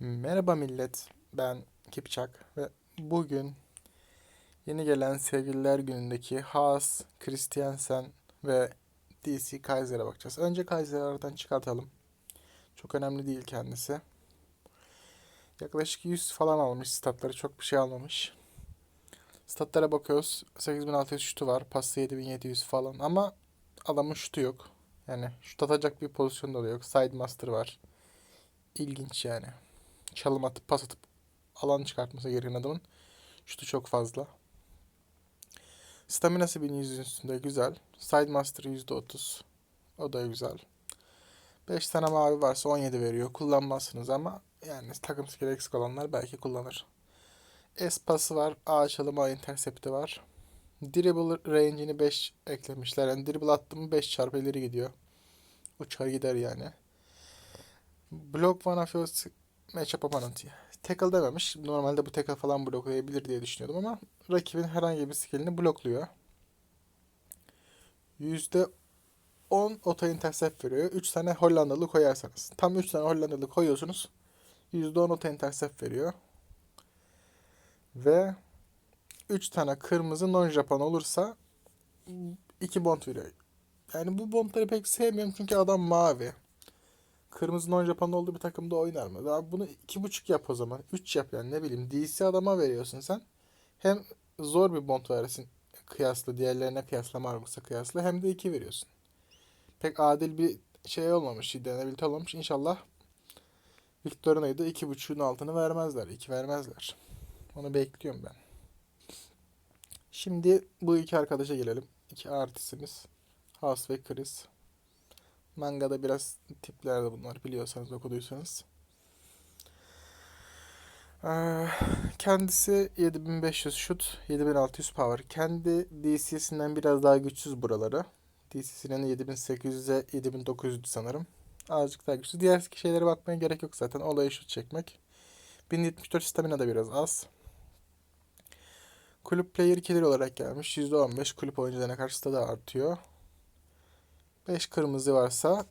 Merhaba millet, ben Kipçak ve bugün yeni gelen Sevgililer Günü'ndeki Haas, Christiansen ve DC Kaiser'e bakacağız. Önce Kaiser'i aradan çıkartalım. Çok önemli değil kendisi. Yaklaşık 100 falan almış statları, çok bir şey almamış. Statlara bakıyoruz, 8600 şutu var, pası 7700 falan ama adamın şutu yok. Yani şut atacak bir pozisyonda da yok. Side master var. İlginç yani çalım atıp pas atıp alan çıkartması gereken adamın şutu çok fazla. Staminası 1100 üstünde güzel. Side Master %30. O da güzel. 5 tane mavi varsa 17 veriyor. Kullanmazsınız ama yani takım skill eksik olanlar belki kullanır. S pası var. A çalımı A intercept'i var. Dribble range'ini 5 eklemişler. Yani dribble attım mı 5 çarpı ileri gidiyor. Uçar gider yani. Block one of matchup opponent. Tackle dememiş. Normalde bu tackle falan bloklayabilir diye düşünüyordum ama rakibin herhangi bir skillini blokluyor. %10 auto intercept veriyor. 3 tane Hollandalı koyarsanız. Tam 3 tane Hollandalı koyuyorsunuz. %10 auto intercept veriyor. Ve 3 tane kırmızı non Japon olursa 2 bond veriyor. Yani bu bondları pek sevmiyorum çünkü adam mavi. Kırmızı non Japon olduğu bir takımda oynar mı? Daha bunu iki buçuk yap o zaman. Üç yap yani ne bileyim. DC adama veriyorsun sen. Hem zor bir bond verirsin kıyasla diğerlerine kıyasla Marvel'sa kıyasla hem de iki veriyorsun. Pek adil bir şey olmamış, denebilite olmamış. İnşallah Victorina'yı da iki buçuğun altını vermezler. iki vermezler. Onu bekliyorum ben. Şimdi bu iki arkadaşa gelelim. İki artistimiz. House ve Chris. Mangada biraz tiplerde bunlar biliyorsanız okuduysanız. Ee, kendisi 7500 şut, 7600 power. Kendi DC'sinden biraz daha güçsüz buraları. DC'sinin 7800'e 7900 sanırım. Azıcık daha güçsüz. Diğer şeylere bakmaya gerek yok zaten. Olayı şut çekmek. 1074 stamina da biraz az. Kulüp player killer olarak gelmiş. %15 kulüp oyuncularına karşı da artıyor. 5 kırmızı varsa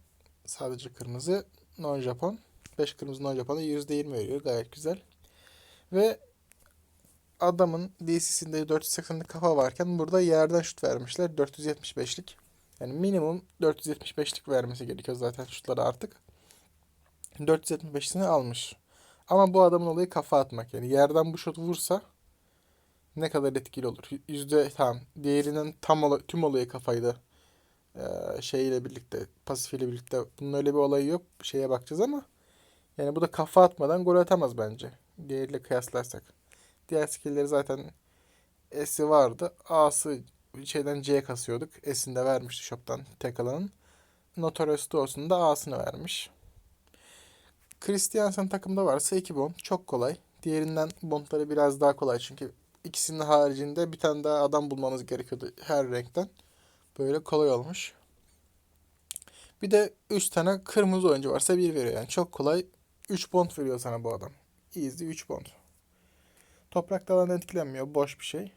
sadece kırmızı non Japon. 5 kırmızı non Japon'a %20 veriyor. Gayet güzel. Ve adamın DC'sinde 480'lik kafa varken burada yerden şut vermişler. 475'lik. Yani minimum 475'lik vermesi gerekiyor zaten şutları artık. 475'ini almış. Ama bu adamın olayı kafa atmak. Yani yerden bu şut vursa ne kadar etkili olur. Yüzde tamam. Diğerinin tam ola, tüm olayı kafaydı şeyle birlikte, pasifiyle birlikte bunun öyle bir olayı yok. Şeye bakacağız ama yani bu da kafa atmadan gol atamaz bence. Diğeriyle kıyaslarsak. Diğer skill'leri zaten S'i vardı. A'sı şeyden C kasıyorduk. S'ini de vermişti shop'tan tek alanın. Notorious Duos'un da A'sını vermiş. Christiansen takımda varsa 2 bond. Çok kolay. Diğerinden bondları biraz daha kolay. Çünkü ikisinin haricinde bir tane daha adam bulmanız gerekiyordu her renkten. Böyle kolay olmuş. Bir de 3 tane kırmızı oyuncu varsa 1 veriyor. Yani çok kolay 3 bond veriyor sana bu adam. Easy 3 bond. Toprak alan etkilenmiyor. Boş bir şey.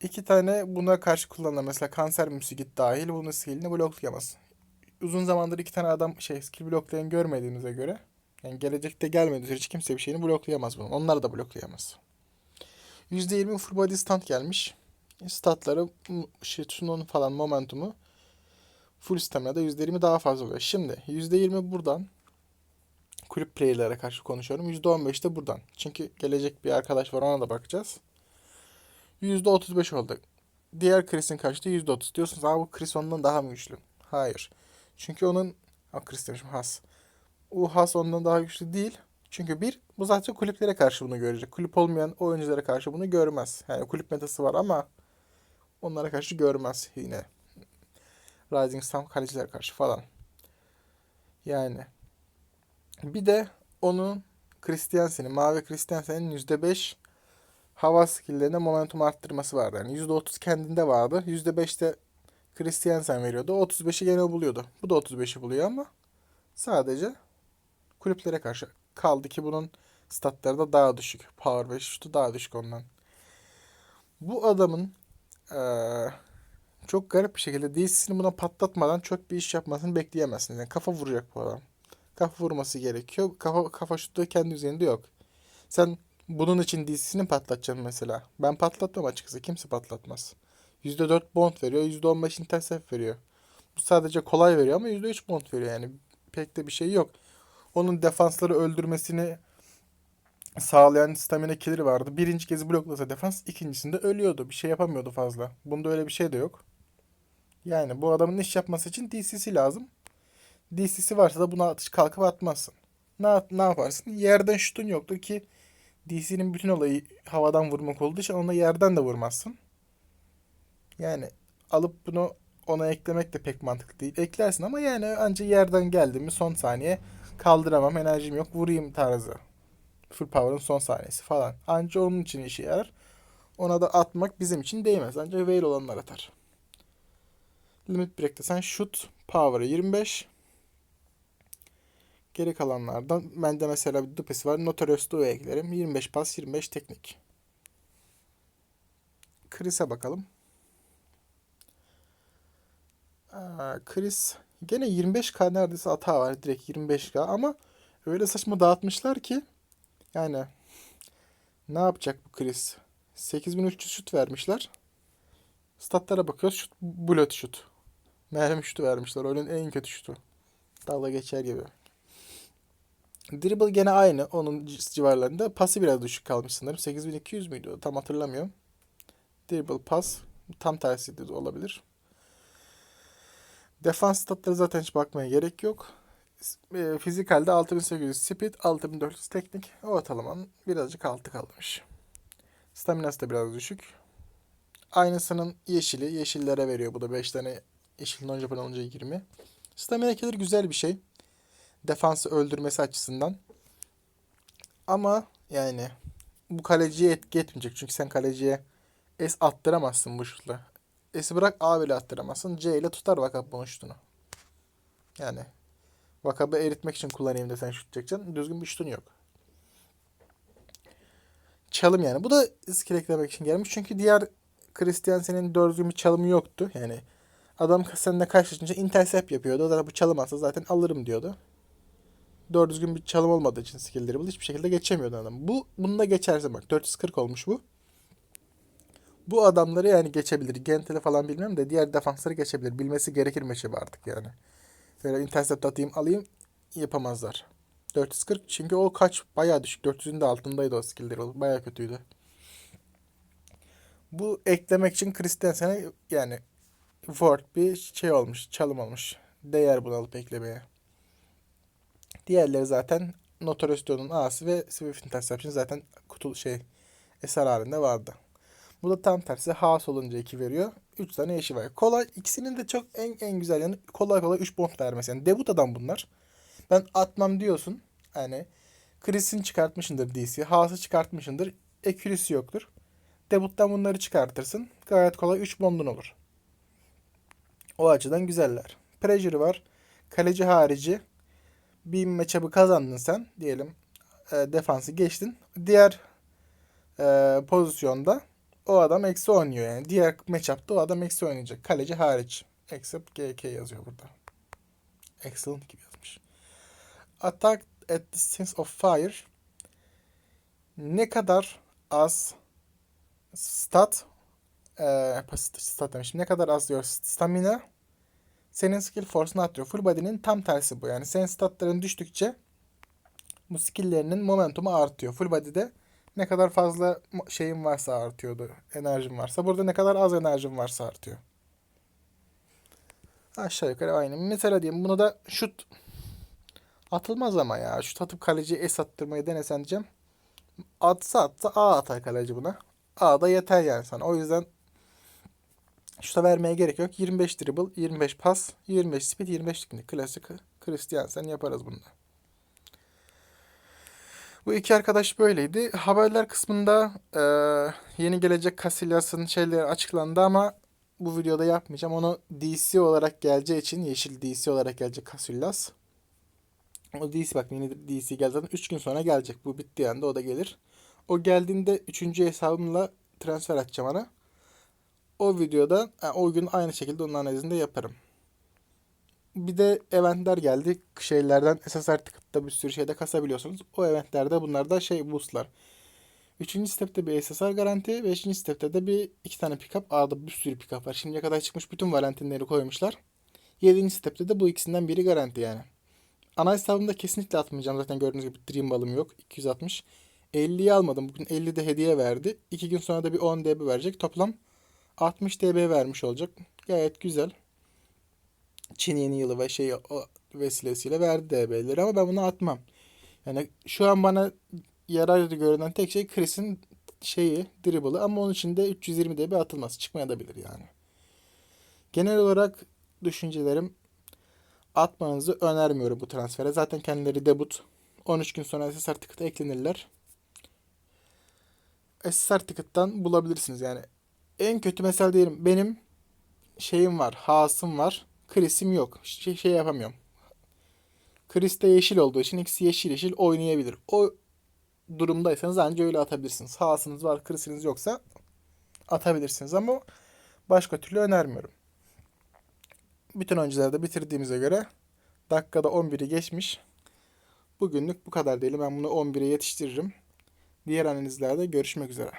İki tane buna karşı kullanılan mesela kanser müzikit dahil bunun skillini bloklayamaz. Uzun zamandır iki tane adam şey skill bloklayan görmediğimize göre yani gelecekte gelmediği hiç kimse bir şeyini bloklayamaz bunu. Onlar da bloklayamaz. %20 full body stand gelmiş statları şutunun falan momentumu full stamina'da %20 daha fazla oluyor. Şimdi %20 buradan kulüp player'lara karşı konuşuyorum. %15 de buradan. Çünkü gelecek bir arkadaş var ona da bakacağız. %35 oldu. Diğer Chris'in kaçtı? %30. Diyorsunuz abi bu Chris ondan daha mı güçlü? Hayır. Çünkü onun... Ha Chris demişim Has. O Has ondan daha güçlü değil. Çünkü bir, bu zaten kulüplere karşı bunu görecek. Kulüp olmayan oyunculara karşı bunu görmez. Yani kulüp metası var ama onlara karşı görmez yine. Rising Sun kaleciler karşı falan. Yani bir de onun Christiansen'in, mavi Christiansen'in %5 hava skilllerine momentum arttırması vardı. Yani %30 kendinde vardı. %5 de Christiansen veriyordu. 35'i gene buluyordu. Bu da 35'i buluyor ama sadece kulüplere karşı kaldı ki bunun statları da daha düşük. Power ve şutu daha düşük ondan. Bu adamın ee, çok garip bir şekilde DC'sini buna patlatmadan çok bir iş yapmasını bekleyemezsiniz. Yani kafa vuracak bu adam. kafa vurması gerekiyor. Kafa, kafa şutu kendi üzerinde yok. Sen bunun için DC'sini patlatacaksın mesela. Ben patlatmam açıkçası. Kimse patlatmaz. %4 bond veriyor. %15 intercept veriyor. Bu sadece kolay veriyor ama %3 bond veriyor yani. Pek de bir şey yok. Onun defansları öldürmesini sağlayan stamina killeri vardı. Birinci kez bloklasa defans, ikincisinde ölüyordu. Bir şey yapamıyordu fazla. Bunda öyle bir şey de yok. Yani bu adamın iş yapması için DC'si lazım. DC'si varsa da buna atış kalkıp atmazsın. Ne, ne yaparsın? Yerden şutun yoktur ki DC'nin bütün olayı havadan vurmak olduğu için ona yerden de vurmazsın. Yani alıp bunu ona eklemek de pek mantıklı değil. Eklersin ama yani anca yerden geldi mi son saniye kaldıramam enerjim yok vurayım tarzı. Full power'ın son saniyesi falan. Anca onun için işe yarar. Ona da atmak bizim için değmez. Anca veil olanlar atar. Limit break'te sen shoot power'ı 25. Geri kalanlardan bende mesela bir dupesi var. Notorious Duo eklerim. 25 pas 25 teknik. Chris'e bakalım. Chris gene 25k neredeyse hata var. Direkt 25k ama öyle saçma dağıtmışlar ki yani ne yapacak bu Chris? 8300 şut vermişler. Statlara bakıyoruz. Şut, bullet şut. Mermi şutu vermişler. Oyunun en kötü şutu. Dalga geçer gibi. Dribble gene aynı. Onun civarlarında. Pası biraz düşük kalmış sanırım. 8200 müydü? Tam hatırlamıyorum. Dribble pas. Tam tersi de olabilir. Defans statları zaten hiç bakmaya gerek yok. E, fizikalde 6800 speed, 6400 teknik. Ortalamanın birazcık altı kalmış. Staminası da biraz düşük. Aynısının yeşili. Yeşillere veriyor. Bu da 5 tane yeşil non Japon olunca 20. Stamina killer güzel bir şey. Defansı öldürmesi açısından. Ama yani bu kaleciye etki etmeyecek. Çünkü sen kaleciye S attıramazsın bu şutla. S'i bırak A bile attıramazsın. C ile tutar Vakab bunun şutunu. Yani Vakab'ı eritmek için kullanayım desen şut çekeceksin. Düzgün bir şutun yok. Çalım yani. Bu da skill eklemek için gelmiş. Çünkü diğer Christiansen'in düzgün bir çalımı yoktu. Yani adam seninle karşılaşınca intercept yapıyordu. O da bu çalım atsa zaten alırım diyordu. Doğru düzgün bir çalım olmadığı için skill dribble hiçbir şekilde geçemiyordu adam. Bu bunda geçerse bak 440 olmuş bu. Bu adamları yani geçebilir. Gentile falan bilmem de diğer defansları geçebilir. Bilmesi gerekir meşe artık yani. Böyle intercept atayım alayım yapamazlar. 440 çünkü o kaç bayağı düşük. 400'ün de altındaydı o skill level. Bayağı kötüydü. Bu eklemek için Christensen'e yani Ford bir şey olmuş. Çalım olmuş. Değer bunu alıp eklemeye. Diğerleri zaten Notorious Dio'nun A'sı ve Swift Interception zaten kutu şey eser halinde vardı. Bu da tam tersi Haas olunca 2 veriyor. 3 tane eşi var. Kolay ikisinin de çok en en güzel yani kolay kolay 3 bond vermesi. Yani debut adam bunlar. Ben atmam diyorsun. Yani Chris'in çıkartmışındır DC. Haas'ı çıkartmışındır. Accuracy yoktur. Debuttan bunları çıkartırsın. Gayet kolay 3 bondun olur. O açıdan güzeller. Pressure var. Kaleci harici bir matchup'ı kazandın sen. Diyelim e, defansı geçtin. Diğer e, pozisyonda o adam eksi oynuyor yani. Diğer matchup'ta o adam eksi oynayacak. Kaleci hariç. Except GK yazıyor burada. Excellent gibi yazmış. Attack at the sense of fire ne kadar az stat e, stat demişim. Ne kadar az diyor stamina senin skill force'unu artıyor. Full body'nin tam tersi bu. Yani senin statların düştükçe bu skill'lerinin momentumu artıyor. Full body'de ne kadar fazla şeyim varsa artıyordu. Enerjim varsa. Burada ne kadar az enerjim varsa artıyor. Aşağı yukarı aynı. Mesela diyeyim buna da şut atılmaz ama ya. Şut atıp kaleciye es attırmayı denesen diyeceğim. Atsa atsa A atar kaleci buna. A da yeter yani sana. O yüzden şuta vermeye gerek yok. 25 dribble, 25 pas, 25 speed, 25 teknik. Klasik Christiansen yaparız bunda. Bu iki arkadaş böyleydi. Haberler kısmında e, yeni gelecek Casillas'ın şeyleri açıklandı ama bu videoda yapmayacağım. Onu DC olarak geleceği için yeşil DC olarak gelecek Casillas. O DC bak yeni DC geldi zaten 3 gün sonra gelecek. Bu bittiği anda o da gelir. O geldiğinde 3. hesabımla transfer atacağım ona. O videoda o gün aynı şekilde onun analizini de yaparım. Bir de eventler geldi. Şeylerden SSR Ticket'ta bir sürü şeyde kasabiliyorsunuz. O eventlerde bunlar da şey boostlar. Üçüncü stepte bir SSR garanti. Beşinci stepte de bir iki tane pickup. Arada bir sürü pickup var. Şimdiye kadar çıkmış bütün Valentinleri koymuşlar. Yedinci stepte de bu ikisinden biri garanti yani. Ana hesabımda kesinlikle atmayacağım. Zaten gördüğünüz gibi Dream balım yok. 260. 50'yi almadım. Bugün 50 de hediye verdi. 2 gün sonra da bir 10 DB verecek. Toplam 60 DB vermiş olacak. Gayet güzel. Çin yeni yılı ve şey o vesilesiyle verdi DB'leri ama ben bunu atmam. Yani şu an bana yarar görünen tek şey Chris'in şeyi, dribble'ı ama onun için de 320 DB atılmaz. Çıkmaya da bilir yani. Genel olarak düşüncelerim atmanızı önermiyorum bu transfere. Zaten kendileri debut. 13 gün sonra SSR Ticket'a eklenirler. SSR Ticket'tan bulabilirsiniz yani. En kötü mesela diyelim benim şeyim var, Haas'ım var. Chris'im yok. Şey, şey yapamıyorum. Chris de yeşil olduğu için ikisi yeşil yeşil oynayabilir. O durumdaysanız anca öyle atabilirsiniz. Haas'ınız var, Chris'iniz yoksa atabilirsiniz ama başka türlü önermiyorum. Bütün oyuncuları da bitirdiğimize göre dakikada 11'i geçmiş. Bugünlük bu kadar diyelim. Ben bunu 11'e yetiştiririm. Diğer analizlerde görüşmek üzere.